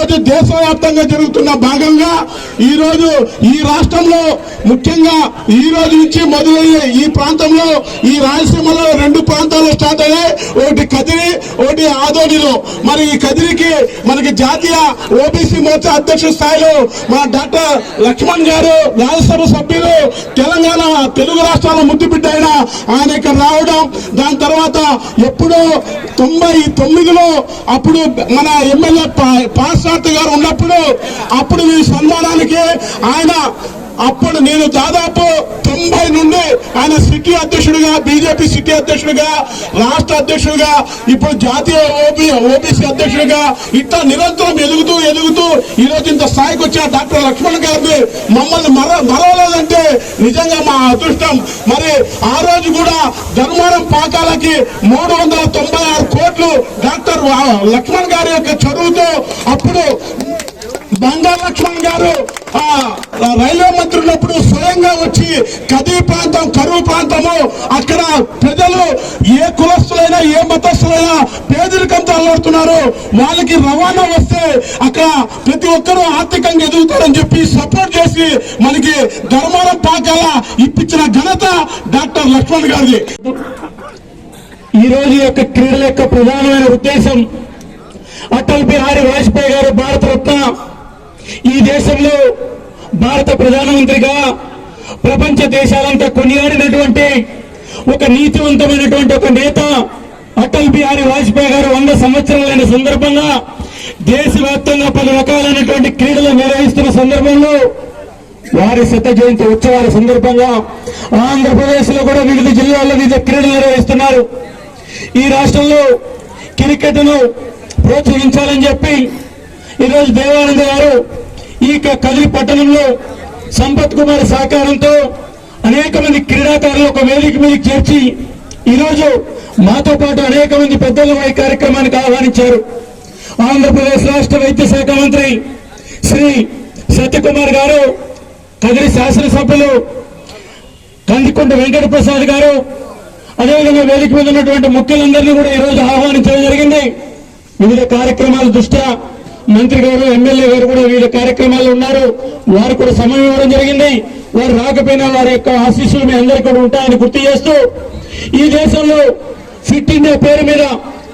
రోజు దేశవ్యాప్తంగా జరుగుతున్న భాగంగా ఈ రోజు ఈ రాష్ట్రంలో ముఖ్యంగా ఈ రోజు నుంచి మొదలయ్యే ఈ ప్రాంతంలో ఈ రాయలసీమలో రెండు ప్రాంతాలు స్టార్ట్ అయ్యాయి. ఒకటి కదిరి ఒకటి ఆదోనిలో. మరి ఈ కదిరికి మనకి జాతీయ ఓబీసీ మోర్చా అధ్యక్ష స్థాయిలో మన డాక్టర్ లక్ష్మణ్ గారు రాజ్యసభ సభ్యులు తెలంగాణ తెలుగు రాష్ట్రాల ముద్దు బిడ్డ అయిన ఆయన ఇక్కడ రావడం. దాని తర్వాత ఎప్పుడో తొంభై తొమ్మిదిలో అప్పుడు మన ఎమ్మెల్యే పాశ్చాత్ గారు ఉన్నప్పుడు అప్పుడు మీ సన్మానానికి ఆయన అప్పుడు నేను దాదాపు తొంభై నుండి ఆయన సిటీ అధ్యక్షుడిగా బీజేపీ సిటీ అధ్యక్షుడిగా రాష్ట్ర అధ్యక్షుడిగా ఇప్పుడు జాతీయ ఓబీ ఓబీసీ అధ్యక్షుడిగా ఇట్లా నిరంతరం ఎదుగుతూ ఎదుగుతూ ఈ ఇంత స్థాయికి వచ్చిన డాక్టర్ లక్ష్మణ్ గారిని. మమ్మల్ని మర మరవలేదంటే నిజంగా మా అదృష్టం. మరి ఆ రోజు కూడా ధర్మారం పాకాలకి మూడు వందల తొంభై ఆరు కోట్లు లక్ష్మణ్ గారి యొక్క చదువుతో అప్పుడు బంగా లక్ష్మణ్ గారు ఆ రైల్వే మంత్రి ఉన్నప్పుడు స్వయంగా వచ్చి కదీ ప్రాంతం కరువు ప్రాంతము అక్కడ ప్రజలు ఏ కులస్తులైనా ఏ మతస్థులైనా పేదరికంతో అల్లాడుతున్నారు. వాళ్ళకి రవాణా వస్తే అక్కడ ప్రతి ఒక్కరూ ఆర్థికంగా ఎదుగుతారని చెప్పి సపోర్ట్ చేసి మనకి ధర్మారం పాకాల ఇప్పించిన ఘనత డాక్టర్ లక్ష్మణ్ గారిది. ఈ రోజు యొక్క క్రీడల యొక్క ప్రధానమైన ఉద్దేశం అటల్ బిహారీ వాజ్పేయి గారు భారతరత్న ఈ దేశంలో భారత ప్రధానమంత్రిగా ప్రపంచ దేశాలంతా కొనియాడినటువంటి ఒక నీతివంతమైనటువంటి ఒక నేత అటల్ బిహారీ వాజ్పేయి గారు వంద సంవత్సరాలైన సందర్భంగా దేశవ్యాప్తంగా పలు రకాలైనటువంటి క్రీడలు నిర్వహిస్తున్న సందర్భంలో వారి శత జయంతి ఉత్సవాల సందర్భంగా ఆంధ్రప్రదేశ్లో కూడా వివిధ జిల్లాల్లో వివిధ క్రీడలు నిర్వహిస్తున్నారు. ఈ రాష్ట్రంలో క్రికెట్ను ప్రోత్సహించాలని చెప్పి ఈరోజు దేవానంద గారు ఈ యొక్క కదిరి పట్టణంలో సంపత్ కుమార్ సహకారంతో అనేక మంది క్రీడాకారులు ఒక వేదిక మీదకి చేర్చి ఈరోజు మాతో పాటు అనేక మంది పెద్దలు ఈ కార్యక్రమానికి ఆహ్వానించారు. ఆంధ్రప్రదేశ్ రాష్ట్ర వైద్య శాఖ మంత్రి శ్రీ సత్యకుమార్ గారు కదిరి శాసనసభ్యులు కందికొండ వెంకట ప్రసాద్ గారు అదేవిధంగా వేదిక మీద ఉన్నటువంటి ముఖ్యులందరినీ కూడా ఈ రోజు ఆహ్వానించడం జరిగింది. వివిధ కార్యక్రమాల దృష్ట్యా మంత్రి గారు ఎమ్మెల్యే గారు కూడా వివిధ కార్యక్రమాల్లో ఉన్నారు. వారు కూడా సమయం ఇవ్వడం జరిగింది. వారు రాకపోయినా వారి యొక్క ఆశీస్సులు మీ అందరికీ కూడా ఉంటాయని గుర్తు చేస్తూ ఈ దేశంలో ఫిట్ ఇండియా పేరు మీద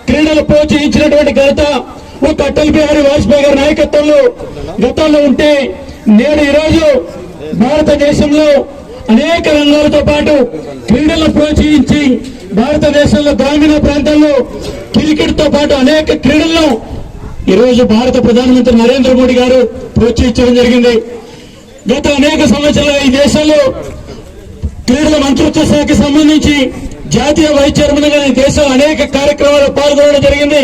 క్రీడలు ప్రోత్సహించినటువంటి ఘనత ఒక అటల్ బిహారీ వాజ్పేయి గారి నాయకత్వంలో గతంలో ఉంటే నేను ఈరోజు భారతదేశంలో అనేక రంగాలతో పాటు క్రీడలను ప్రోత్సహించి భారతదేశంలో గ్రామీణ ప్రాంతాల్లో క్రికెట్తో పాటు అనేక క్రీడలను ఈరోజు భారత ప్రధానమంత్రి నరేంద్ర మోడీ గారు ప్రోత్సహించడం జరిగింది. గత అనేక సంవత్సరాలుగా ఈ దేశంలో క్రీడల మంత్రిత్వ శాఖకి సంబంధించి జాతీయ వైస్ చైర్మన్గా ఈ దేశం అనేక కార్యక్రమాలు పాల్గొనడం జరిగింది.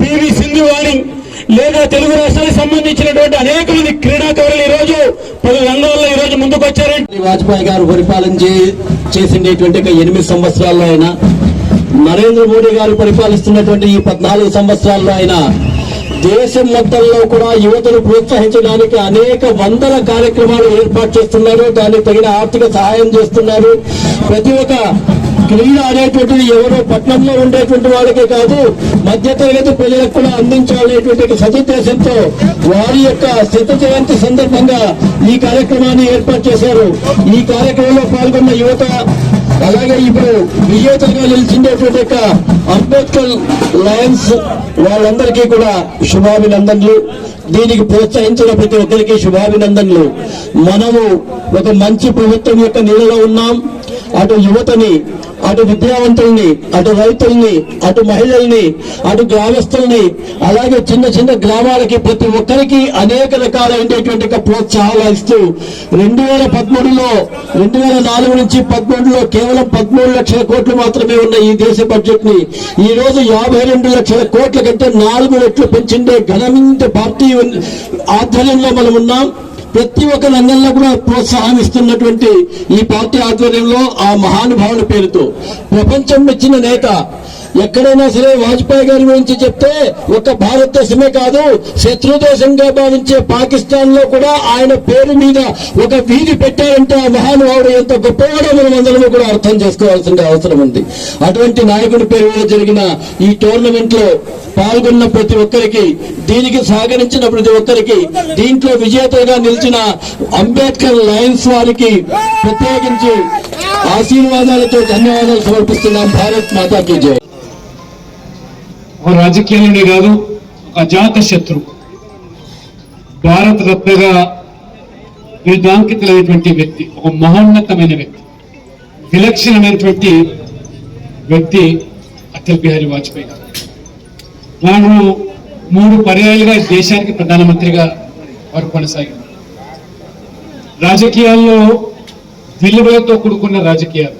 పివి సింధు వారి లేదా తెలుగు రాష్ట్రాలకు సంబంధించినటువంటి అనేక మంది క్రీడాకారులు ఈ రోజు పలు రంగాల్లో ఈ రోజు ముందుకు వచ్చారంటే వాజ్పేయి గారు పరిపాలన చేసినటువంటి ఎనిమిది సంవత్సరాల్లో అయినా నరేంద్ర మోడీ గారు పరిపాలిస్తున్నటువంటి ఈ పద్నాలుగు సంవత్సరాల్లో అయినా దేశం మొత్తంలో కూడా యువతను ప్రోత్సహించడానికి అనేక వందల కార్యక్రమాలు ఏర్పాటు చేస్తున్నారు. దానికి తగిన ఆర్థిక సహాయం చేస్తున్నారు. ప్రతి ఒక్క క్రీడ అనేటువంటిది ఎవరో పట్టణంలో ఉండేటువంటి వాళ్ళకే కాదు మధ్యతరగతి ప్రజలకు కూడా అందించాలనేటువంటి సదుద్దేశంతో వారి యొక్క శత జయంతి సందర్భంగా ఈ కార్యక్రమాన్ని ఏర్పాటు చేశారు. ఈ కార్యక్రమంలో పాల్గొన్న యువత అలాగే ఇప్పుడు విజేతగా నిలిచిండేటువంటి యొక్క అంబేద్కర్ లయన్స్ వాళ్ళందరికీ కూడా శుభాభినందనలు. దీనికి ప్రోత్సహించిన ప్రతి ఒక్కరికి శుభాభినందనలు. మనము ఒక మంచి ప్రభుత్వం యొక్క నీళ్ళలో ఉన్నాం. అటు యువతని అటు విద్యావంతుల్ని అటు రైతుల్ని అటు మహిళల్ని అటు గ్రామస్తుల్ని అలాగే చిన్న చిన్న గ్రామాలకి ప్రతి ఒక్కరికి అనేక రకాలైనటువంటి ప్రోత్సాహాలు ఇస్తూ రెండు వేల పదమూడులో రెండు వేల నాలుగు నుంచి పదమూడులో కేవలం పదమూడు లక్షల కోట్లు మాత్రమే ఉన్న ఈ దేశ బడ్జెట్ని ఈ రోజు యాభై రెండు లక్షల కోట్ల కంటే నాలుగు రెట్లు పెంచిండే ఘనమింత పార్టీ ఆధ్వర్యంలో మనం ఉన్నాం. ప్రతి ఒక్క రంగంలో కూడా ప్రోత్సాహం ఇస్తున్నటువంటి ఈ పార్టీ ఆధ్వర్యంలో ఆ మహానుభావుల పేరుతో ప్రపంచం మెచ్చిన నేత ఎక్కడైనా సరే వాజ్పేయి గారి గురించి చెప్తే ఒక భారతదేశమే కాదు శత్రుదేశంగా భావించే పాకిస్తాన్లో కూడా ఆయన పేరు మీద ఒక వీధి పెట్టారంటే ఆ మహానుభావుడు ఎంత గొప్పవాడో మనం అందరము కూడా అర్థం చేసుకోవాల్సిన అవసరం ఉంది. అటువంటి నాయకుడి పేరు మీద జరిగిన ఈ టోర్నమెంట్లో పాల్గొన్న ప్రతి ఒక్కరికి దీనికి సహకరించిన ప్రతి ఒక్కరికి దీంట్లో విజేతగా నిలిచిన అంబేద్కర్ లయన్స్ వారికి ప్రత్యేకించి ఆశీర్వాదాలతో ధన్యవాదాలు సమర్పిస్తున్నాం. భారత్ మాతాకి జయ ఒక రాజకీయాలనే కాదు ఒక అజాత శత్రు. భారత రత్నగా విరుద్ధాంకితులైనటువంటి వ్యక్తి ఒక మహోన్నతమైన వ్యక్తి విలక్షణమైనటువంటి వ్యక్తి అటల్ బిహారీ వాజ్పేయి గారు. వారు మూడు పర్యాయాలుగా ఈ దేశానికి ప్రధానమంత్రిగా వారు కొనసాగింది రాజకీయాల్లో విలువలతో కూడుకున్న రాజకీయాలు.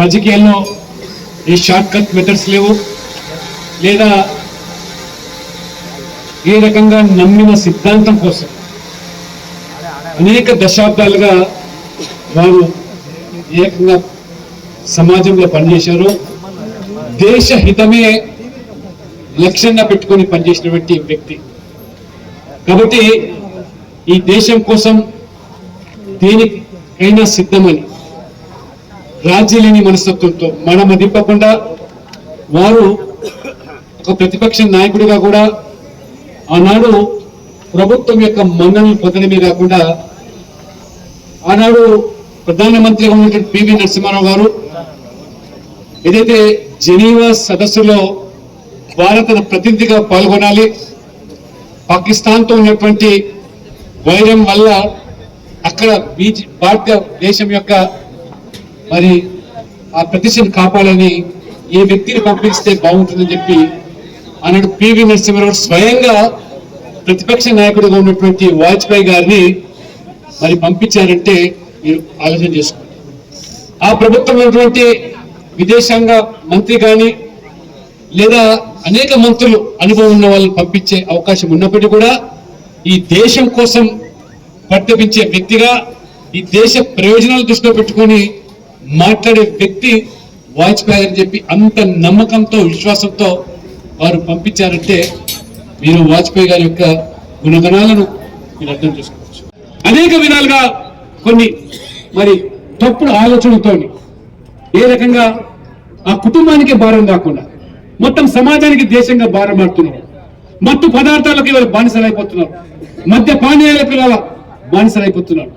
రాజకీయాల్లో ఏ షార్ట్ కట్ మెథడ్స్ లేవు. లేదా ఏ రకంగా నమ్మిన సిద్ధాంతం కోసం అనేక దశాబ్దాలుగా వారు ఏకంగా సమాజంలో పనిచేశారో. దేశ హితమే లక్ష్యంగా పెట్టుకొని పనిచేసినటువంటి వ్యక్తి. కాబట్టి ఈ దేశం కోసం దేనికైనా సిద్ధమని రాజ్య లేని మనస్తత్వంతో మనం దింపకుండా వారు ఒక ప్రతిపక్ష నాయకుడిగా కూడా ఆనాడు ప్రభుత్వం యొక్క మన్ననలు పొందడమే కాకుండా ఆనాడు ప్రధానమంత్రిగా ఉన్నటువంటి పివి నరసింహారావు గారు ఏదైతే జెనీవా సదస్సులో భారత ప్రతినిధిగా పాల్గొనాలి పాకిస్తాన్తో ఉన్నటువంటి వైరం వల్ల అక్కడ బీజ భారత దేశం యొక్క మరి ఆ ప్రతిష్టను కాపాడని ఏ వ్యక్తిని పంపిస్తే బాగుంటుందని చెప్పి ఆనాడు పివి నరసింహరావు స్వయంగా ప్రతిపక్ష నాయకుడిగా ఉన్నటువంటి వాజ్పేయి గారిని మరి పంపించారంటే మీరు ఆలోచన చేసుకోండి. ఆ ప్రభుత్వం ఉన్నటువంటి విదేశాంగ మంత్రి కానీ లేదా అనేక మంత్రులు అనుభవం ఉన్న వాళ్ళని పంపించే అవకాశం ఉన్నప్పటికీ కూడా ఈ దేశం కోసం పరితపించే వ్యక్తిగా ఈ దేశ ప్రయోజనాలు దృష్టిలో పెట్టుకొని మాట్లాడే వ్యక్తి వాజ్పేయి అని చెప్పి అంత నమ్మకంతో విశ్వాసంతో వారు పంపించారంటే మీరు వాజ్పేయి గారి యొక్క గుణగణాలను మీరు అర్థం చేసుకోవచ్చు. అనేక విధాలుగా కొన్ని మరి తప్పుడు ఆలోచనలతోని ఏ రకంగా ఆ కుటుంబానికి భారం కాకుండా మొత్తం సమాజానికి దేశంగా భారం మారుతున్నారు. మత్తు పదార్థాలకు ఇవాళ బానిసలైపోతున్నారు. మద్య పానీయాలకు ఇవాళ బానిసలైపోతున్నారు.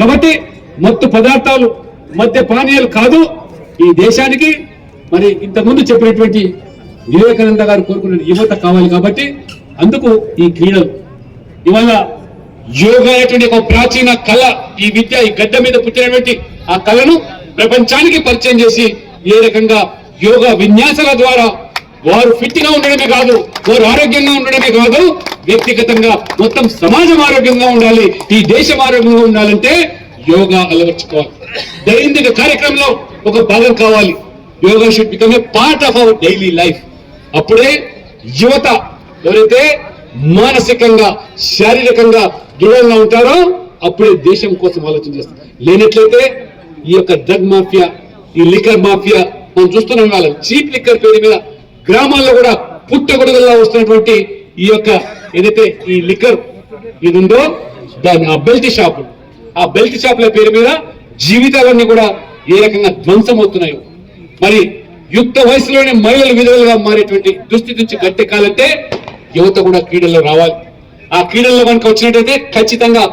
కాబట్టి మత్తు పదార్థాలు మద్య పానీయాలు కాదు ఈ దేశానికి మరి ఇంతకుముందు చెప్పినటువంటి వివేకానంద గారు కోరుకున్న యువత కావాలి కాబట్టి అందుకు ఈ క్రీడలు. ఇవాళ యోగా అనేటువంటి ఒక ప్రాచీన కళ ఈ విద్య ఈ గడ్డ మీద పుట్టినటువంటి ఆ కళను ప్రపంచానికి పరిచయం చేసి ఏ రకంగా యోగా విన్యాసాల ద్వారా వారు ఫిట్గా ఉండడమే కాదు వారు ఆరోగ్యంగా ఉండడమే కాదు వ్యక్తిగతంగా మొత్తం సమాజం ఆరోగ్యంగా ఉండాలి ఈ దేశం ఆరోగ్యంగా ఉండాలంటే యోగా అలవర్చుకోవాలి. దైనందిక కార్యక్రమంలో ఒక భాగం కావాలి. Yoga should become a part of our daily life అప్పుడే యువత ఎవరైతే మానసికంగా శారీరకంగా దృఢంగా ఉంటారో అప్పుడే దేశం కోసం ఆలోచన చేస్తారు. లేనట్లయితే ఈ యొక్క డ్రగ్ మాఫియా ఈ లిక్కర్ మాఫియా మనం చూస్తున్నాం వాళ్ళ చీప్ లిక్కర్ పేరు మీద గ్రామాల్లో కూడా పుట్టగొడుగుల్లో వస్తున్నటువంటి ఈ యొక్క ఏదైతే ఈ లిక్కర్ ఇది ఉందో దాని ఆ బెల్ట్ షాపులు ఆ బెల్ట్ షాపుల పేరు మీద జీవితాలన్నీ కూడా ఏ రకంగా ధ్వంసం అవుతున్నాయో మరి యుక్త వయసులోనే మహిళలు విధులుగా మారేటువంటి దుస్థితి నుంచి గట్టెక్కాలంటే యువత కూడా క్రీడల్లో రావాలి. ఆ క్రీడల్లో కనుక వచ్చినట్టయితే ఖచ్చితంగా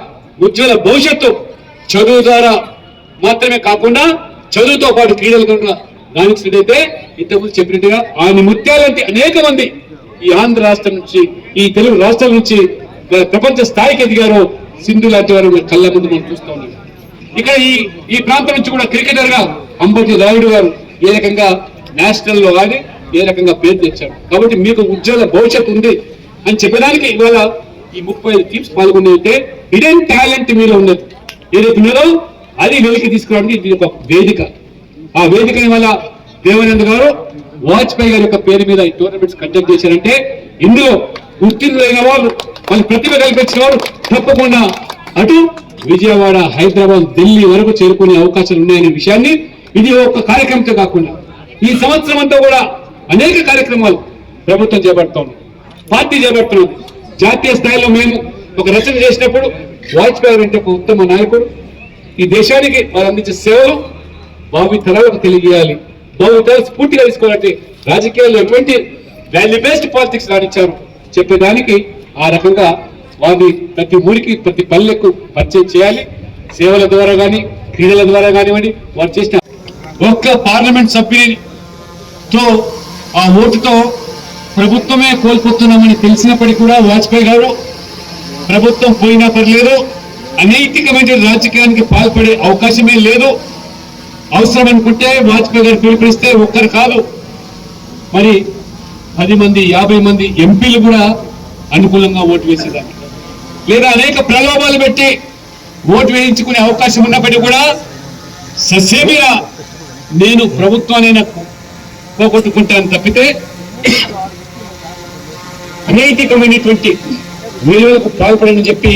ఉజ్వల భవిష్యత్తు చదువు ద్వారా మాత్రమే కాకుండా చదువుతో పాటు క్రీడలు కనుక రాణించినట్టయితే ఇంతకుముందు చెప్పినట్టుగా ఆయన ముత్యాలంటే అనేక మంది ఈ ఆంధ్ర రాష్ట్రం నుంచి ఈ తెలుగు రాష్ట్రాల నుంచి ప్రపంచ స్థాయికి ఎదిగారు సింధు లాంటి వారు కళ్ళ ముందు మనం చూస్తూ ఉన్నాం. ఇక ఈ ఈ ప్రాంతం నుంచి కూడా క్రికెటర్గా అంబటి రాయుడు గారు ఏ రకంగా నేషనల్లో కానీ ఏ రకంగా పేరు తెచ్చారు. కాబట్టి మీకు ఉజ్వల భవిష్యత్తు ఉంది అని చెప్పడానికి ఇవాళ ఈ ముప్పై టీమ్స్ పాల్గొన్నాయంటే హిడెన్ టాలెంట్ మీలో ఉన్నది. ఏదైతే ఉన్నదో అది వెలికి తీసుకురావడానికి ఇది ఒక వేదిక. ఆ వేదిక ఇవాళ దేవానంద్ గారు వాజ్పేయి గారి యొక్క పేరు మీద ఈ టోర్నమెంట్స్ కండక్ట్ చేశారంటే ఇందులో ఉత్తీర్ణులైన వాళ్ళు వాళ్ళు ప్రతిభ కల్పించిన వారు తప్పకుండా అటు విజయవాడ హైదరాబాద్ ఢిల్లీ వరకు చేరుకునే అవకాశాలు ఉన్నాయనే విషయాన్ని ఇది ఒక కార్యక్రమంతో కాకుండా ఈ సంవత్సరం అంతా కూడా అనేక కార్యక్రమాలు ప్రభుత్వం చేపడుతోంది పార్టీ చేపడుతున్నది జాతీయ స్థాయిలో మేము ఒక రచన చేసినప్పుడు వాజ్పేయి అంటే ఒక ఉత్తమ నాయకుడు. ఈ దేశానికి వారు అందించే సేవలు భావి తరాలకు తెలియజేయాలి. భావి తరాలు స్ఫూర్తిగా తీసుకోవాలంటే రాజకీయాల్లో ఎటువంటి వాల్యూ బేస్డ్ పాలిటిక్స్ రాణించారు చెప్పేదానికి ఆ రకంగా వారిని ప్రతి ఊరికి ప్రతి పల్లెకు పరిచయం చేయాలి. సేవల ద్వారా కానీ క్రీడల ద్వారా కానివ్వండి వారు చేసిన ఒక్క పార్లమెంట్ సో ఆ ఓటుతో ప్రభుత్వమే కోల్పోతున్నామని తెలిసినప్పటికీ కూడా వాజ్పేయి గారు ప్రభుత్వం పోయినా పర్లేదు అనైతికమైన రాజకీయానికి పాల్పడే అవకాశమే లేదు. అవసరం అనుకుంటే వాజ్పేయి గారు పిలుపునిస్తే ఒక్కరు కాదు. మరి పది మంది యాభై మంది ఎంపీలు కూడా అనుకూలంగా ఓటు వేసేదాన్ని. లేదా అనేక ప్రలోభాలు పెట్టి ఓటు వేయించుకునే అవకాశం ఉన్నప్పటికీ కూడా ససేమిగా నేను ప్రభుత్వాన్ని నాకు పోగొట్టుకుంటాను తప్పితే అనైతికమైనటువంటి విలువలకు పాల్పడని చెప్పి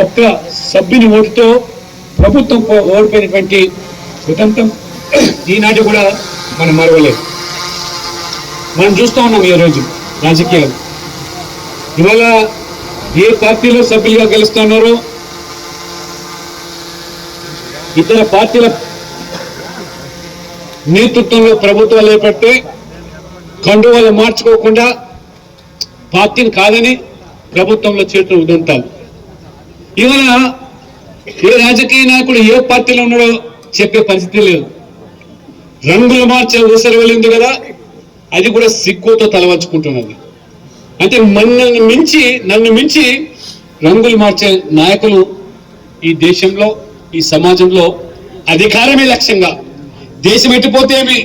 ఒక్క సభ్యుని ఓటుతో ప్రభుత్వం ఓడిపోయినటువంటి స్వతంత్రం ఈనాటి కూడా మనం మరవలేదు మనం చూస్తూ ఉన్నాం ఈ రోజు రాజకీయాలు. ఇవాళ ఏ పార్టీలో సభ్యులుగా గెలుస్తున్నారో ఇతర పార్టీల నేతృత్వంలో ప్రభుత్వాలు లేపడితే కండువాలు మార్చుకోకుండా పార్టీని కాదని ప్రభుత్వంలో చేతులు ఉదంతాలు ఇవాళ ఏ రాజకీయ నాయకుడు ఏ పార్టీలో ఉన్నాడో చెప్పే పరిస్థితి లేదు. రంగులు మార్చే ఊసరి వెళ్ళింది కదా అది కూడా సిగ్గుతో తలవంచుకుంటున్నది. అంటే నన్ను మించి నన్ను మించి రంగులు మార్చే నాయకులు ఈ దేశంలో ఈ సమాజంలో అధికారమే లక్ష్యంగా దేశం ఎట్టిపోతేమి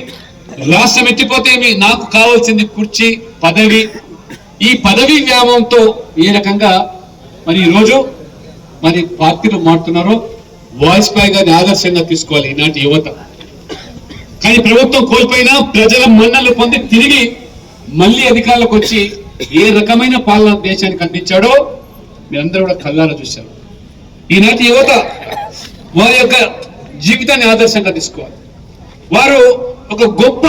రాష్ట్రం ఎట్టిపోతేమి నాకు కావాల్సింది కుర్చీ పదవి. ఈ పదవి వ్యామోహంతో ఏ రకంగా మరి ఈరోజు మరి పార్టీలు మారుతున్నారో వాజ్పేయి గారిని ఆదర్శంగా తీసుకోవాలి ఈనాటి యువత. కానీ ప్రభుత్వం కోల్పోయినా ప్రజల మన్నలు పొంది తిరిగి మళ్ళీ అధికారులకు వచ్చి ఏ రకమైన పాలన దేశానికి అందించాడో మీరందరూ కూడా కళ్ళారా చూశారు. ఈనాటి యువత వారి యొక్క జీవితాన్ని ఆదర్శంగా తీసుకోవాలి. వారు ఒక గొప్ప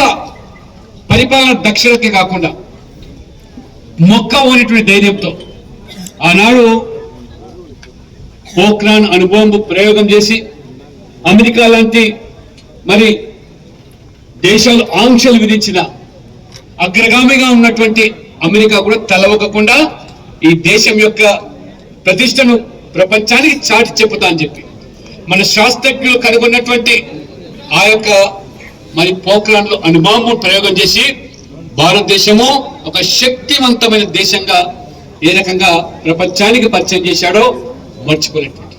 పరిపాలన దక్షిణకి కాకుండా మొక్క ఉన్నటువంటి ధైర్యంతో ఆనాడు పోక్రాన్ అనుభవం ప్రయోగం చేసి అమెరికా లాంటి మరి దేశాలు ఆంక్షలు విధించిన అగ్రగామిగా ఉన్నటువంటి అమెరికా కూడా తలవకకుండా ఈ దేశం యొక్క ప్రతిష్టను ప్రపంచానికి చాటి చెప్పుతా అని చెప్పి మన శాస్త్రజ్ఞులు కనుగొన్నటువంటి ఆ యొక్క మరి పోక్లాండ్లో అణుబాంబు ప్రయోగం చేసి భారతదేశము ఒక శక్తివంతమైన దేశంగా ఏ రకంగా ప్రపంచానికి పరిచయం చేశాడో మర్చిపోలేటువంటి